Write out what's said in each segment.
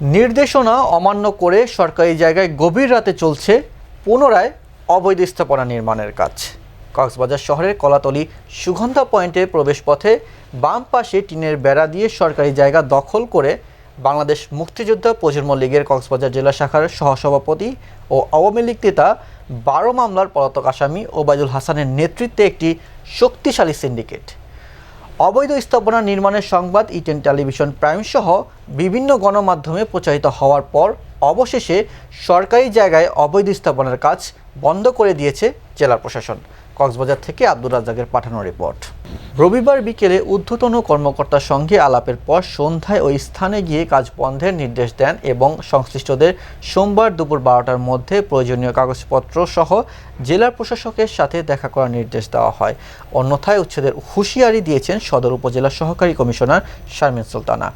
নির্দেশনা অমান্য করে সরকারি জায়গায় গভীর রাতে চলছে পুনরায় অবৈধ স্থাপনা নির্মাণের কাজ। কক্সবাজার শহরের কলাতলি সুগন্ধা পয়েন্টে প্রবেশপথে বাম পাশে টিনের বেড়া দিয়ে সরকারি জায়গা দখল করে বাংলাদেশ মুক্তিযোদ্ধা প্রজন্ম লীগের কক্সবাজার জেলা শাখার সহসভাপতি ও আওয়ামী লীগ নেতা বারো মামলার পলাতক আসামি ওবায়দুল হাসানের নেতৃত্বে একটি শক্তিশালী সিন্ডিকেট। অবৈধ স্থাপনা নির্মাণের সংবাদ ইটেন টেলিভিশন প্রাইম সহ বিভিন্ন গণমাধ্যমে প্রচারিত হওয়ার পর অবশেষে সরকারি জায়গায় অবৈধ স্থাপনার কাজ বন্ধ করে দিয়েছে জেলা প্রশাসন। কক্সবাজার থেকে আব্দুর রাজ্জাকের পাঠানো রিপোর্ট। রবিবার বিকেলে ঊর্ধ্বতন কর্মকর্তার সঙ্গে আলাপের পর সন্ধ্যায় ওই স্থানে গিয়ে কাজ বন্ধের নির্দেশ দেন এবং সংশ্লিষ্টদের সোমবার দুপুর বারোটার মধ্যে প্রয়োজনীয় কাগজপত্র সহ জেলা প্রশাসকের সাথে দেখা করার নির্দেশ দেওয়া হয়। অন্যথায় উচ্ছেদের হুঁশিয়ারি দিয়েছেন সদর উপজেলা সহকারী কমিশনার শারমিন সুলতানা।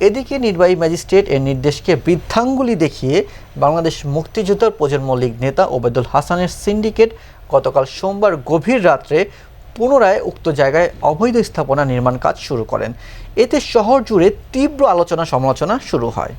এদিকে নির্বাহী ম্যাজিস্ট্রেট এর নির্দেশকে বৃদ্ধাঙ্গুলি দেখিয়ে বাংলাদেশ মুক্তিযোদ্ধার প্রজন্ম লীগ নেতা ওবেদুল হাসানের সিন্ডিকেট গতকাল সোমবার গভীর রাত্রে পুনরায় উক্ত জায়গায় অবৈধ স্থাপনা নির্মাণ কাজ শুরু করেন। এতে শহর জুড়ে তীব্র আলোচনা সমালোচনা শুরু হয়।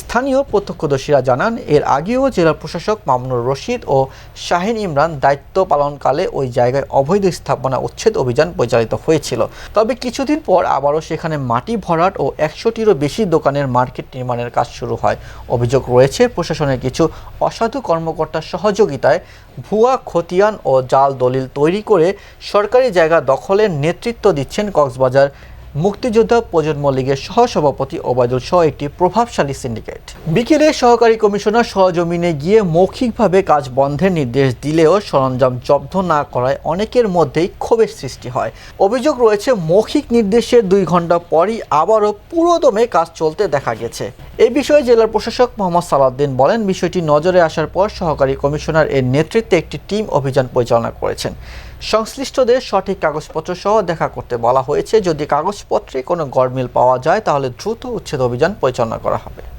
স্থানীয় প্রত্যক্ষদর্শীরা জানান, এর আগেও জেলা প্রশাসক মামুনুর রশিদ ও শাহিন ইমরান দায়িত্ব পালনকালে ওই জায়গায় অবৈধ স্থাপনা উচ্ছেদ অভিযান পরিচালিত হয়েছিল। তবে কিছুদিন পর আবারও সেখানে মাটি ভরাট ও একশোটিরও বেশি দোকানের মার্কেট নির্মাণের কাজ শুরু হয়। অভিযোগ রয়েছে, প্রশাসনের কিছু অসাধু কর্মকর্তার সহযোগিতায় ভুয়া খতিয়ান ও জাল দলিল তৈরি করে সরকারি জায়গা দখলের নেতৃত্ব দিচ্ছেন কক্সবাজার মুক্তিযোদ্ধা প্রজন্ম লীগের সহসভাপতি ওবায়দুল সহ একটি প্রভাবশালী সিন্ডিকেট। বিকেলে সহকারী কমিশনার সহজমিনে গিয়ে মৌখিকভাবে কাজ বন্ধের নির্দেশ দিলেও সরঞ্জাম জব্দ না করায় অনেকের মধ্যেই ক্ষোভের সৃষ্টি হয়। অভিযোগ রয়েছে, মৌখিক নির্দেশের দুই ঘণ্টা পরই আবারও পুরোদমে কাজ চলতে দেখা গেছে। এ বিষয়ে জেলার প্রশাসক মোহাম্মদ সালাউদ্দিন বলেন, বিষয়টি নজরে আসার পর সহকারী কমিশনার এর নেতৃত্বে একটি টিম অভিযান পরিচালনা করেছেন। সংশ্লিষ্টদের সঠিক কাগজপত্র সহ দেখা করতে বলা হয়েছে, যদি কাগজপত্রে কোনো গড়মিল পাওয়া যায়, তাহলে দ্রুত উচ্ছেদ অভিযান পরিচালনা করা হবে।